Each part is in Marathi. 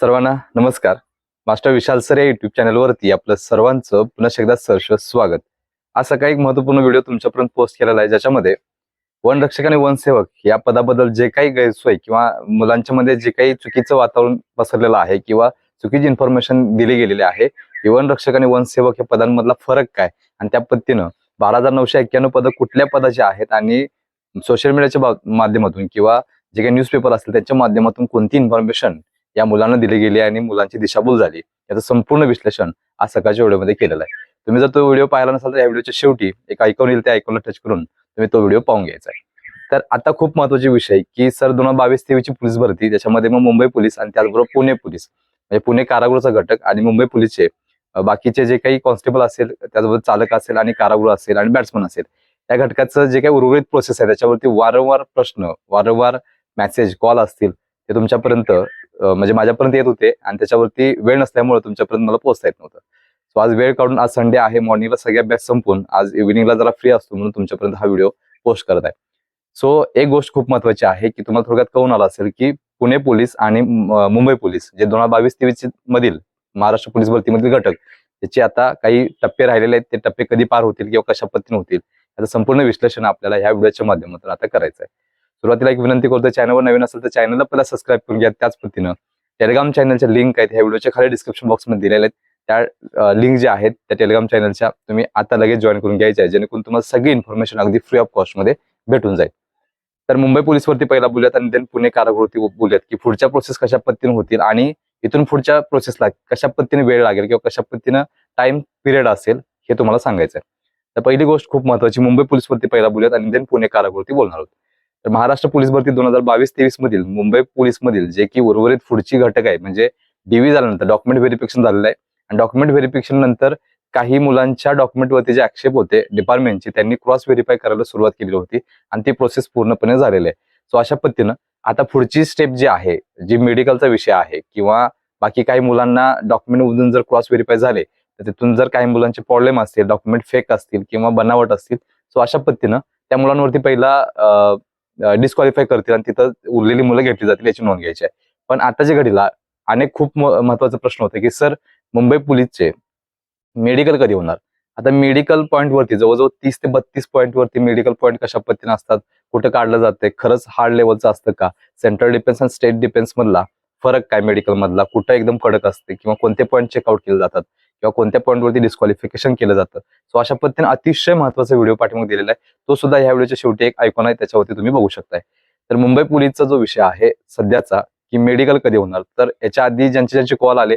सर्वांना नमस्कार. मास्टर विशाल सर या युट्यूब चॅनलवरती आपलं सर्वांचं पुन्हा एकदा सहर्ष स्वागत. आज सकाळी एक महत्त्वपूर्ण व्हिडिओ तुमच्यापर्यंत पोस्ट केलेला आहे ज्याच्यामध्ये वन रक्षक आणि वनसेवक या पदाबद्दल जे काही गैरसोय किंवा मुलांच्या मध्ये जे काही चुकीचं वातावरण पसरलेलं आहे किंवा चुकीची इन्फॉर्मेशन दिली गेलेली आहे की वन रक्षक आणि वनसेवक या पदांमधला फरक काय? आणि त्या पद्धतीनं बारा हजार नऊशे एक्क्याण्णव पदं कुठल्या पदाची आहेत आणि सोशल मीडियाच्या माध्यमातून किंवा जे काही न्यूजपेपर असतील त्याच्या माध्यमातून कोणती इन्फॉर्मेशन या मुलांना दिली गेली आणि मुलांची दिशाभूल झाली. याचं संपूर्ण विश्लेषण आज सकाळच्या व्हिडिओमध्ये केलेलं आहे. तुम्ही जर तो व्हिडिओ पाहिला नसाल तर या व्हिडिओच्या शेवटी एक ऐकून येईल त्या ऐकूनला टच करून तुम्ही तो व्हिडिओ पाहून घ्यायचा आहे. तर आता खूप महत्त्वाचे विषय की सर दोन हजार बावीस तेवीसची पोलीस भरती त्याच्यामध्ये मग मुंबई पोलीस आणि त्याचबरोबर पुणे पोलीस. म्हणजे पुणे कारागृहाचा घटक आणि मुंबई पोलीसचे बाकीचे जे काही कॉन्स्टेबल असेल त्याचबरोबर चालक असेल आणि कारागृह असेल आणि बॅट्समन असेल. त्या घटकाचं जे काही उर्वरित प्रोसेस आहे त्याच्यावरती वारंवार प्रश्न वारंवार मेसेज कॉल असतील ते तुमच्यापर्यंत म्हणजे माझ्यापर्यंत येत होते आणि त्याच्यावरती वेळ नसल्यामुळे तुमच्यापर्यंत मला पोहोचता येत नव्हतं. सो आज वेळ काढून आज संडे आहे मॉर्निंगला सगळ्या बॅच संपून आज इव्हिनिंगला जरा फ्री असतो म्हणून तुमच्यापर्यंत हा व्हिडिओ पोस्ट करत आहे. सो एक गोष्ट खूप महत्वाची आहे की तुम्हाला थोडक्यात कळून आला असेल की पुणे पोलीस आणि मुंबई पोलीस जे दोन हजार बावीस तेवीस मधील महाराष्ट्र पोलीस भरतीमधील घटक त्याचे आता काही टप्पे राहिलेले आहेत ते टप्पे कधी पार होतील किंवा कशा पद्धतीने होतील याचं संपूर्ण विश्लेषण आपल्याला ह्या व्हिडिओच्या माध्यमातून आता करायचं आहे. सुरुवातीला एक विनंती करतो चॅनलवर नवीन असेल तर चॅनलला पहिला सबस्क्राईब करून घ्या त्याच पद्धतीनं. टेलिग्राम चॅनलच्या लिंक आहेत ह्या व्हिडिओच्या खाली डिस्क्रिप्शन बॉक्समध्ये दिलेल्या आहेत. त्या लिंक ज्या आहेत त्या टेलिग्राम चॅनलच्या तुम्ही आता लगेच जॉईन करून घ्यायच्या आहे जेणेकरून तुम्हाला सगळी इन्फॉर्मेशन अगदी फ्री ऑफ कॉस्टमध्ये भेटून जाईल. तर मुंबई पोलीसवरती पहिला बोलूयात आणि देन पुणे कारागृहवरती बोलूयात की पुढच्या प्रोसेस कशा पद्धतीने होतील आणि इथून पुढच्या प्रोसेसला कशा पद्धतीने वेळ लागेल किंवा कशा पद्धतीनं टाइम पिरियड असेल हे तुम्हाला सांगायचं आहे तर पहिली गोष्ट खूप महत्वाची मुंबई पोलीसवरती पहिला बोलूयात आणि देन पुणे कारागृहवरती बोलणार आहोत. तर महाराष्ट्र पोलीस भरती दोन हजार बावीस तेवीस मधील मुंबई पोलीस मधील जे की उर्वरित पुढची घटक आहे म्हणजे डीव्ही झाल्यानंतर डॉक्युमेंट व्हेरिफिकेशन झालेलं आहे. आणि डॉक्युमेंट व्हेरिफिकेशन नंतर काही मुलांच्या डॉक्युमेंटवरती जे आक्षेप होते डिपार्टमेंटचे त्यांनी क्रॉस व्हेरीफाय करायला सुरुवात केली होती आणि ती प्रोसेस पूर्णपणे झालेली आहे. सो अशा पद्धतीनं आता पुढची स्टेप जी आहे जी मेडिकलचा विषय आहे किंवा बाकी काही मुलांना डॉक्युमेंट मधून जर क्रॉस व्हेरीफाय झाले तर तिथून जर काही मुलांचे प्रॉब्लेम असतील डॉक्युमेंट फेक असतील किंवा बनावट असतील सो अशा पद्धतीनं त्या मुलांवरती पहिला डिस्क्वालिफाय करतील आणि तिथं उरलेली मुलं घेतली जातील याची नोंद घ्यायची आहे. पण आताच्या घडीला अनेक खूप महत्त्वाचा प्रश्न होता की सर मुंबई पोलीसचे मेडिकल कधी होणार? आता मेडिकल पॉईंटवरती जवळजवळ तीस ते बत्तीस पॉईंट वरती मेडिकल पॉईंट कशा पद्धतीने असतात कुठं काढलं जाते खरंच हार्ड लेवलचं असतं का? सेंट्रल डिफेन्स आणि स्टेट डिफेन्स मधला फरक काय मेडिकल मधला? कुठं एकदम कडक असते? किंवा कोणते पॉईंट चेकआउट केले जातात? किंवा कोणत्या पॉईंटवरती वरती डिस्क्वालिफिकेशन केलं जातं. सो अशा पद्धतीने अतिशय महत्त्वाचा व्हिडिओ पाठीमागे दिलेला आहे. तो सुद्धा ह्या व्हिडिओच्या शेवटी एक ऐकून आहे. त्याच्यावरती तुम्ही बघू शकताय. तर मुंबई पोलीसचा जो विषय आहे सध्याचा की मेडिकल कधी होणार? तर याच्या आधी ज्यांचे ज्यांचे कॉल आले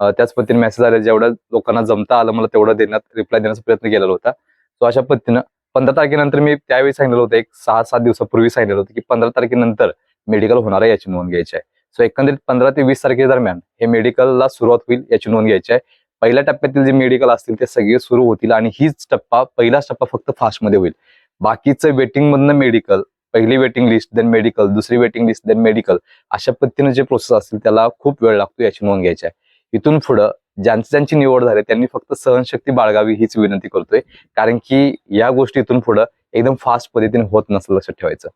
त्याच पद्धतीने मेसेज आले. जेवढ्या लोकांना जमता आलं मला तेवढं देण्यात रिप्लाय देण्याचा प्रयत्न केलेला होता. सो अशा पद्धतीनं पंधरा तारखेनंतर मी त्यावेळी सांगितलं होतं एक सहा सात दिवसापूर्वी सांगितलं होतं की पंधरा तारखेनंतर मेडिकल होणार आहे याची नोंद घ्यायची आहे. सो एकंदरीत पंधरा ते वीस तारखे दरम्यान हे मेडिकलला सुरुवात होईल याची नोंद घ्यायची आहे. पहिल्या टप्प्यातील जे मेडिकल असतील ते सगळे सुरू होतील आणि हीच टप्पा पहिलाच टप्पा फक्त फास्टमध्ये होईल. बाकीचं वेटिंगमधनं मेडिकल पहिली वेटिंग लिस्ट देन मेडिकल दुसरी वेटिंग लिस्ट देन मेडिकल अशा पद्धतीने जे प्रोसेस असतील त्याला खूप वेळ लागतो याची नोंद घ्यायची आहे. इथून पुढं ज्यांची ज्यांची निवड झाली त्यांनी फक्त सहनशक्ती बाळगावी हीच विनंती करतोय. कारण की या गोष्टी इथून पुढं एकदम फास्ट पद्धतीने होत नसलं लक्षात ठेवायचं.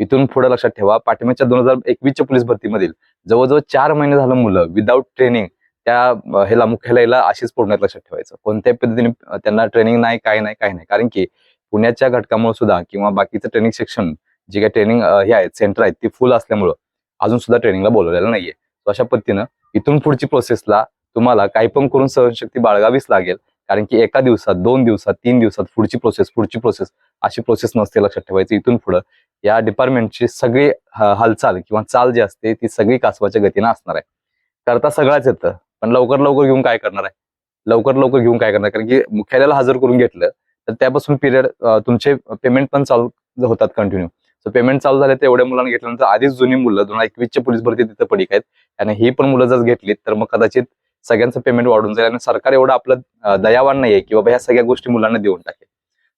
इथून पुढे लक्षात ठेवा पाठिंबाच्या दोन हजार एकवीसच्या पोलीस भरतीमधील जवळजवळ चार महिने झालं मुलं विदाऊट ट्रेनिंग त्या ह्याला मुख्यालयाला अशीच पूर्ण लक्षात ठेवायचं. कोणत्याही पद्धतीने त्यांना ट्रेनिंग नाही काय नाही काय नाही. कारण की पुण्याच्या घटकामुळे सुद्धा किंवा बाकीचं ट्रेनिंग सेक्शन जे काही ट्रेनिंग हे आहेत सेंटर आहेत ती फुल असल्यामुळं अजून सुद्धा ट्रेनिंगला बोलवलेलं नाहीये. अशा पद्धतीनं इथून पुढची प्रोसेसला तुम्हाला काही पण करून सहनशक्ती बाळगावीच लागेल. कारण की एका दिवसात दोन दिवसात तीन दिवसात पुढची प्रोसेस पुढची प्रोसेस अशी प्रोसेस नसते लक्षात ठेवायची. इथून पुढं या डिपार्टमेंटची सगळी हालचाल किंवा चाल जी असते ती सगळी कासवाच्या गतीनं असणार आहे. करता सगळ्याच येतं. पण लवकर लवकर घेऊन काय करणार आहे? लवकर लवकर घेऊन काय करणार कारण की मुख्यालयाला हजर करून घेतलं तर त्यापासून पिरियड तुमचे पेमेंट पण चालू होतात कंटिन्यू सो पेमेंट चालू झाले तर एवढ्या मुलांना घेतल्यानंतर आधीच जुनी मुलं दोन हजार एकवीसच्या पोलीस भरती तिथं पडिक आहेत. आणि ही पण मुलं जर घेतलीत तर मग कदाचित सगळ्यांचं पेमेंट वाढून जाईल आणि सरकार एवढं आपलं दयावान नाहीये की बाबा ह्या सगळ्या गोष्टी मुलांना देऊन टाकेल.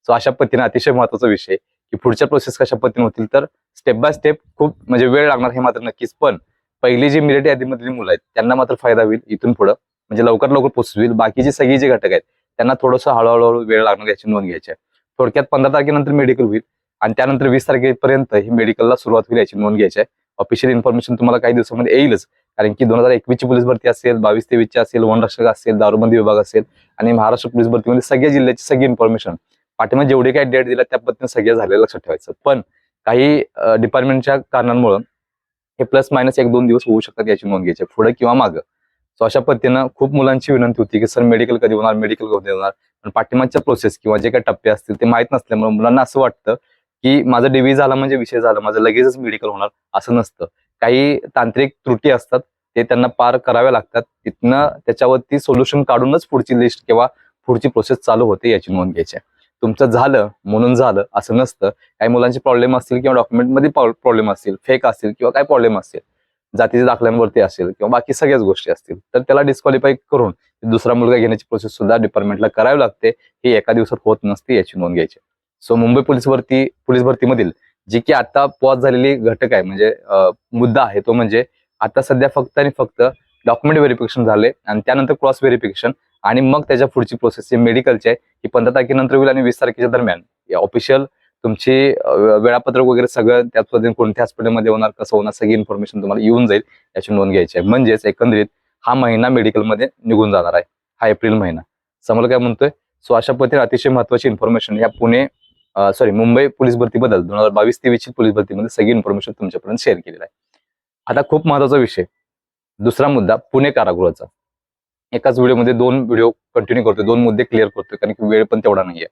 सो अशा पद्धतीने अतिशय महत्त्वाचा विषय की पुढच्या प्रोसेस कशा पद्धतीने होतील तर स्टेप बाय स्टेप खूप म्हणजे वेळ लागणार हे मात्र नक्कीच. पण पहिली जी मिरट यादीमधली मुलं आहेत त्यांना मात्र फायदा होईल इथून पुढं. म्हणजे लवकर लवकर प्रोसेस बाकीचे सगळी जे घटक आहेत त्यांना थोडंसं हळूहळू वेळ लागणार याची नोंद घ्यायची आहे. थोडक्यात पंधरा तारखेनंतर मेडिकल होईल आणि त्यानंतर वीस तारखेपर्यंत ही मेडिकलला सुरुवात होईल याची नोंद घ्यायची आहे. ऑफिशियल इन्फॉर्मेशन तुम्हाला काही दिवसामध्ये येईलच. कारण की दोन हजार एकवीसची पोलीस भरती असेल बावीस तेवीसची असेल वनरक्षक असेल दारूबंदी विभाग असेल आणि महाराष्ट्र पोलीस भरतीमध्ये सगळ्या जिल्ह्याची सगळी इन्फॉर्मेशन पाठीमागे जेवढे काही डेट दिला त्या पद्धतीने सगळ्या झालेल्या लक्षात ठेवायचं. पण काही डिपार्टमेंटच्या कारणांमुळे हे प्लस मायनस एक दोन दिवस होऊ शकतात याची नोंद घ्यायची पुढे किंवा मागं. सो अशा पद्धतीनं खूप मुलांची विनंती होती की सर मेडिकल कधी होणार? मेडिकल कधी होणार? पण पाठिंबाच्या प्रोसेस किंवा जे काही टप्पे असतील ते माहीत नसल्यामुळे मुलांना असं वाटतं की माझं डिव्ही झाला म्हणजे विषय झाला माझं लगेचच मेडिकल होणार असं नसतं. काही तांत्रिक त्रुटी असतात ते त्यांना पार कराव्या लागतात. तिथनं त्याच्यावरती सोल्युशन काढूनच पुढची लिस्ट किंवा पुढची प्रोसेस चालू होते याची नोंद घ्यायची आहे. तुमचं झालं म्हणून झालं असं नसतं. काही मुलांचे प्रॉब्लेम असतील किंवा डॉक्युमेंटमध्ये प्रॉब्लेम असतील फेक असतील किंवा काय प्रॉब्लेम असतील जातीच्या दाखल्यांवरती असेल किंवा बाकी सगळ्याच गोष्टी असतील तर त्याला डिस्क्वालिफाय करून दुसरा मुलगा घेण्याची प्रोसेस सुद्धा डिपार्टमेंटला करावी लागते. ही एका दिवसात होत नसते याची नोंद घ्यायची. सो मुंबई पोलीस भरती पोलीस भरतीमधील जी की आता पॉज झालेली घटक आहे म्हणजे मुद्दा आहे तो म्हणजे आता सध्या फक्त आणि फक्त डॉक्युमेंट व्हेरिफिकेशन झाले आणि त्यानंतर क्रॉस व्हेरिफिकेशन आणि मग त्याच्या पुढची प्रोसेस जी मेडिकलची आहे ही पंधरा तारखेनंतर होईल आणि वीस तारखेच्या दरम्यान. ऑफिशियल तुमची वेळापत्रक वगैरे सगळं त्याच पद्धतीने कोणत्या हॉस्पिटलमध्ये होणार कसं होणार सगळी इन्फॉर्मेशन तुम्हाला येऊन जाईल. याची नोंद घ्यायची आहे. म्हणजेच एकंदरीत हा महिना मेडिकलमध्ये निघून जाणार आहे. हा एप्रिल महिना. समोर काय म्हणतोय? सो अशा पद्धतीने अतिशय महत्वाची इन्फॉर्मेशन या पुणे सॉरी मुंबई पोलीस भरतीबद्दल दोन हजार बावीस तेवीसची पोलीस भरतीमध्ये सगळी इन्फॉर्मेशन तुमच्यापर्यंत शेअर केलेली आहे. आता खूप महत्त्वाचा विषय. दुसरा मुद्दा पुणे कारागृहाचा. एकाच व्हिडिओमध्ये दोन व्हिडिओ कंटिन्यू करतोय दोन मुद्दे क्लिअर करतोय कारण की वेळ पण तेवढा नाहीये.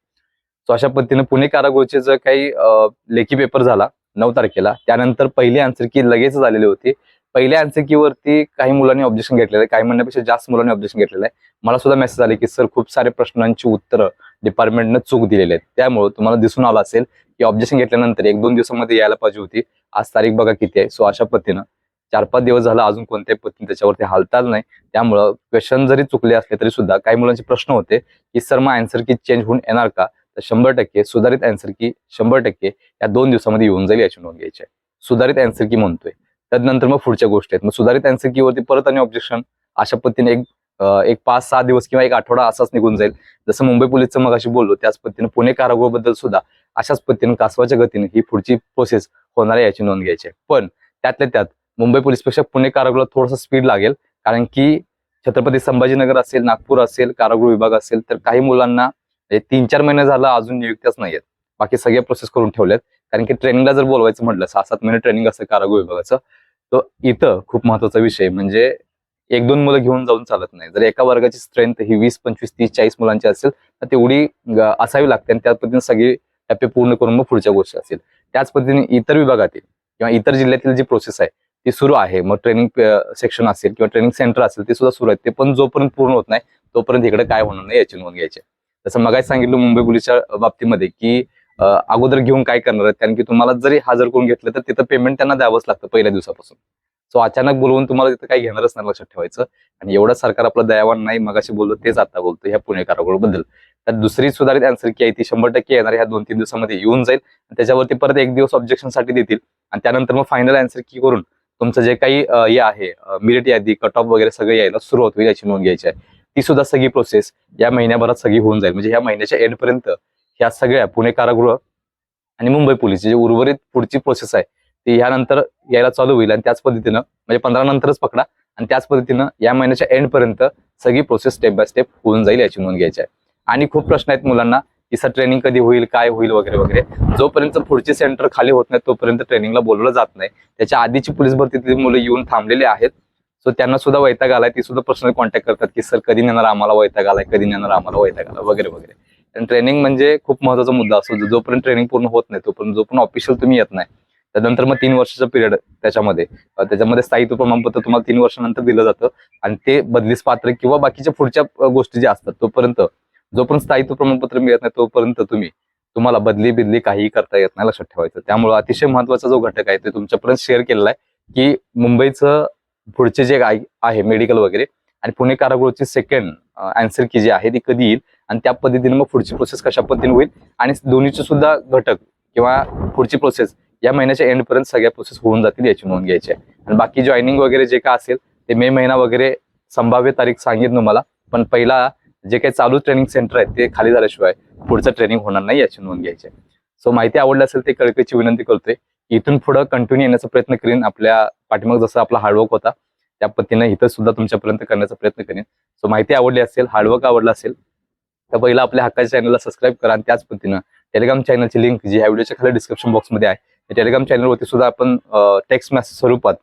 सो अशा पद्धतीने पुणे कारागृहाचे जर काही लेखी पेपर झाला नऊ तारखेला त्यानंतर पहिली आन्सर की लगेच आलेली होती. पहिल्या आन्सर की वरती काही मुलांनी ऑब्जेक्शन घेतलेलं आहे काही म्हणण्यापेक्षा जास्त मुलांनी ऑब्जेक्शन घेतलेलं आहे. मला सुद्धा मेसेज आले की सर खूप सारे प्रश्नांची उत्तरं डिपार्टमेंटनं चूक दिलेली आहेत. त्यामुळे तुम्हाला दिसून आलं असेल की ऑब्जेक्शन घेतल्यानंतर एक दोन दिवसामध्ये यायला पाहिजे होती. आज तारीख बघा किती आहे. सो अशा पद्धतीनं चार पाच दिवस झाला अजून कोणत्याही पद्धतीने त्याच्यावरती हालचाल नाही. त्यामुळं क्वेश्चन जरी चुकले असले तरी सुद्धा काही मुलांचे प्रश्न होते की सर मग अँसर की चेंज होऊन येणार का? तर शंभर टक्के सुधारित अँसर की शंभर टक्के या दोन दिवसामध्ये येऊन जाईल याची नोंद घ्यायची आहे. सुधारित अँसर की म्हणतोय. त्यानंतर मग पुढच्या गोष्टी आहेत. मग सुधारित अँसर कीवरती परत आणि ऑब्जेक्शन अशा पद्धतीने एक एक पाच सहा दिवस किंवा एक आठवडा असाच निघून जाईल. जसं मुंबई पोलीसचं मग अशी बोललो त्याच पद्धतीने पुणे कारागृहाबद्दल सुद्धा अशाच पद्धतीने कासवाच्या गतीने ही पुढची प्रोसेस होणार आहे याची नोंद घ्यायची आहे. पण त्यातल्या त्यात मुंबई पोलीसपेक्षा पुणे कारागृहाला थोडासा स्पीड लागेल. कारण की छत्रपती संभाजीनगर असेल नागपूर असेल कारागृह विभाग असेल तर काही मुलांना तीन चार महिने झालं अजून नियुक्त्याच नाहीयेत. बाकी सगळे प्रोसेस करून ठेवलेत. कारण की ट्रेनिंगला जर बोलवायचं म्हटलं सहा सात महिने ट्रेनिंग असेल कारागृह विभागाचं तो इथं खूप महत्त्वाचा विषय म्हणजे एक दोन मुलं घेऊन जाऊन चालत नाही. जर एका वर्गाची स्ट्रेंथ ही वीस पंचवीस तीस चाळीस मुलांची असेल तर तेवढी असावी लागते आणि त्या पद्धतीने सगळी टप्पे पूर्ण करून मग पुढच्या गोष्टी असतील. त्याच पद्धतीने इतर विभागातील किंवा इतर जिल्ह्यातील जी प्रोसेस आहे ती सुरू आहे. मग ट्रेनिंग सेक्शन असेल किंवा ट्रेनिंग सेंटर असेल ते सुद्धा सुरू आहे. ते पण जोपर्यंत पूर्ण होत नाही तोपर्यंत इकडे काय होणार नाही याची नोंद घ्यायची. जसं मगाच सांगितलं मुंबई पोलिसच्या बाबतीमध्ये की अगोदर घेऊन काय करणार आहेत? कारण की तुम्हाला जरी हजर करून घेतलं तर तिथं पेमेंट त्यांना द्यावंच लागतं पहिल्या दिवसापासून. सो अचानक बोलवून तुम्हाला तिथं काही घेणारच नाही लक्षात ठेवायचं. आणि एवढं सरकार आपलं दयावान नाही मगाशी बोललो तेच आता बोलतो ह्या पुणे बद्दल तर दुसरी सुधारित अँसर की आहे ती शंभर टक्के येणार ह्या दोन तीन दिवसामध्ये येऊन जाईल. आणि त्याच्यावरती परत एक दिवस ऑब्जेक्शनसाठी देतील. आणि त्यानंतर मग फायनल अँसर की करून तुमचं जे काही हे आहे मिरिट यादी कट ऑफ वगैरे सगळं यायला सुरुवात होईल याची नोंद घ्यायची आहे. ती सुद्धा सगळी प्रोसेस या महिन्याभरात सगळी होऊन जाईल. म्हणजे ह्या महिन्याच्या एंड पर्यंत ह्या सगळ्या पुणे कारागृह आणि मुंबई पोलीस जे उर्वरित पुढची प्रोसेस आहे ती ह्यानंतर यायला चालू होईल आणि त्याच पद्धतीनं म्हणजे पंधरा नंतरच पकडा आणि त्याच पद्धतीनं या महिन्याच्या एंड पर्यंत सगळी प्रोसेस स्टेप बाय स्टेप होऊन जाईल याची नोंद घ्यायची आहे. आणि खूप प्रश्न आहेत मुलांना तिचं सर ट्रेनिंग कधी होईल काय होईल वगैरे वगैरे. जोपर्यंत पुढचे सेंटर खाली होत नाही तोपर्यंत ट्रेनिंगला बोलवलं जात नाही. त्याच्या आधीची पोलीस भरतीतली मुलं येऊन थांबलेली आहेत. सो त्यांना सुद्धा वैताग आलाय. ती सुद्धा पर्सनल कॉन्टॅक्ट करतात की सर कधी नेणार आम्हाला वैताग आलाय? कधी नेणार आम्हाला वैताग आला वगैरे वगैरे. आणि ट्रेनिंग म्हणजे खूप महत्त्वाचा मुद्दा असतो. जोपर्यंत ट्रेनिंग पूर्ण होत नाही तोपर्यंत जोपर्यंत ऑफिशियल तुम्ही येत नाही त्यानंतर मग तीन वर्षाचा पिरियड त्याच्यामध्ये. त्याच्यामध्ये स्थायित्व प्रमाणपत्र तुम्हाला तीन वर्षानंतर दिलं जातं. आणि ते बदलीस पात्र किंवा बाकीच्या पुढच्या गोष्टी ज्या असतात तोपर्यंत जोपर्यंत स्थायित्व प्रमाणपत्र मिळत नाही तोपर्यंत तुम्ही तुम्हाला बदली बिदली काहीही करता येत नाही लक्षात ठेवायचं. त्यामुळे अतिशय महत्त्वाचा जो घटक आहे ते तुमच्यापर्यंत शेअर केलेला आहे की मुंबईचं पुढचे जे आहे- आहे मेडिकल वगैरे आणि पुणे कारागृहची सेकंड अँसर की जी आहे ती कधी येईल आणि त्या पद्धतीने मग पुढची प्रोसेस कशा पद्धतीने होईल आणि दोन्हीचे सुद्धा घटक किंवा पुढची प्रोसेस या महिन्याच्या एंडपर्यंत सगळ्या प्रोसेस होऊन जातील याची नोंद घ्यायची आहे. आणि बाकी जॉईनिंग वगैरे जे काय असेल ते मे महिना वगैरे संभाव्य तारीख सांगितलं तुम्हाला पण पहिला जे काही चालू ट्रेनिंग सेंटर आहे ते खाली झाल्याशिवाय पुढचं ट्रेनिंग होणार नाही याची नोंद घ्यायची सो माहिती आवडली असेल ते कळकळीची विनंती करतोय. इथून पुढं कंटिन्यू येण्याचा प्रयत्न करीन. आपल्या पाठीमाग जसं आपला हार्डवर्क होता त्या पद्धतीनं इथं सुद्धा तुमच्यापर्यंत करण्याचा प्रयत्न करेन. सो माहिती आवडली असेल हार्डवर्क आवडला असेल तर पहिला आपल्या हक्काच्या चॅनलला सबस्क्राईब करा आणि त्याच पद्धतीनं टेलिग्राम चॅनलची लिंक जी ह्या व्हिडिओच्या खाली डिस्क्रिप्शन बॉक्समध्ये आहे टेलिग्राम चॅनलवरती सुद्धा आपण टेक्स्ट मेसेज स्वरूपात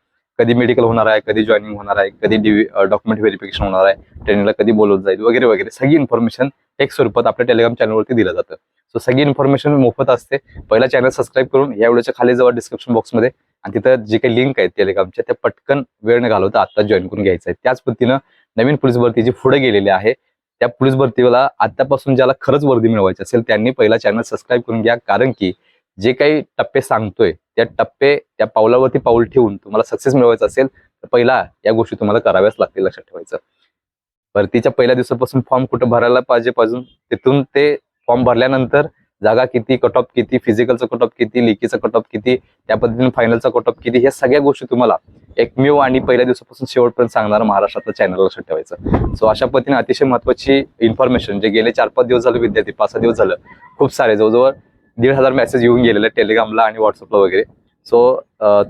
कधी मेडिकल होणार आहे कधी जॉईनिंग होणार आहे कधी डॉक्युमेंट व्हेरिफिकेशन होणार आहे ट्रेनिंगला कधी बोलवत जाईल वगैरे वगैरे. सगळी इन्फॉर्मेशन एक स्वरूपात आपल्या टेलिग्राम चॅनलवरती दिलं जातं. सो सगळी इन्फॉर्मेशन मोफत असते. पहिला चॅनल सबस्क्राईब करून या व्हिडिओच्या खाली जवळ डिस्क्रिप्शन बॉक्समध्ये आणि तिथं जे काही लिंक आहेत टेलिग्रामच्या त्या पटकन वेळ न घालवता आता जॉईन करून घ्यायचं आहे. त्याच पद्धतीनं नवीन पोलीस भरती जी पुढे गेलेली आहे. त्या पोलीस भरतीला आतापासून ज्याला खरंच वर्दी मिळवायची असेल त्यांनी पहिला चॅनल सबस्क्राईब करून घ्या. कारण की जे काही टप्पे सांगतोय त्या टप्पे त्या पावलावरती पाऊल ठेवून तुम्हाला सक्सेस मिळवायचं असेल तर पहिला या गोष्टी तुम्हाला कराव्याच लागतील लक्षात ठेवायचं. भरतीच्या पहिल्या दिवसापासून फॉर्म कुठं भरायला पाहिजे पाहिजे तिथून ते फॉर्म भरल्यानंतर जागा किती कट ऑफ किती फिजिकलचा कट ऑफ किती लिकीचा कट ऑफ किती त्या पद्धतीने फायनलचा कट ऑफ किती ह्या सगळ्या गोष्टी तुम्हाला एकमेव आणि पहिल्या दिवसापासून शेवटपर्यंत सांगणार महाराष्ट्रातलं चॅनल लक्षात ठेवायचं. सो अशा पद्धतीने अतिशय महत्वाची इन्फॉर्मेशन जे गेले चार पाच दिवस झाले विद्यार्थी पाच सहा दिवस झालं खूप सारे जवळजवळ दीड हजार मेसेज येऊन गेलेले टेलिग्रामला आणि व्हॉट्सअपला वगैरे. सो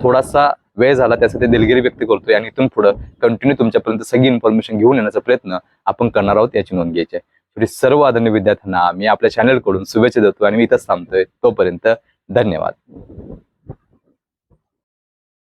थोडासा वेळ झाला त्यासाठी दिलगिरी व्यक्त करतोय आणि इथून पुढे कंटिन्यू तुमच्यापर्यंत सगळी इन्फॉर्मेशन घेऊन येण्याचा प्रयत्न आपण करणार आहोत याची नोंद घ्यायची आहे. सर्व आदरणीय विद्यार्थ्यांना मी आपल्या चॅनलकडून शुभेच्छा देतो आणि मी इथंच थांबतोय. तोपर्यंत धन्यवाद.